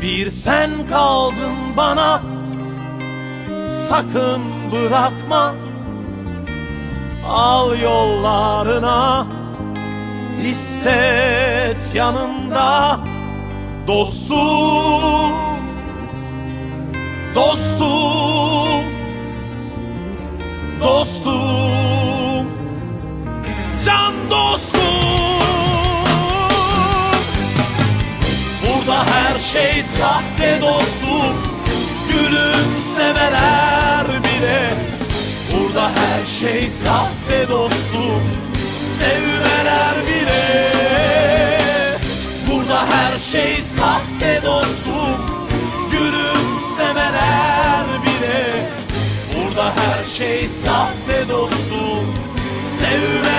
Bir sen kaldın bana. Sakın bırakma. Al yollarına. Hisset yanında. Dostum. Dostum. Dostum. Can dostum her şey sahte dostum. Gülümsemeler bile. Burada her şey sahte dostum. Sevmeler bile. Burada her şey sahte dostum. Gülümsemeler bile. Burada her şey sahte dostum. Sevmeler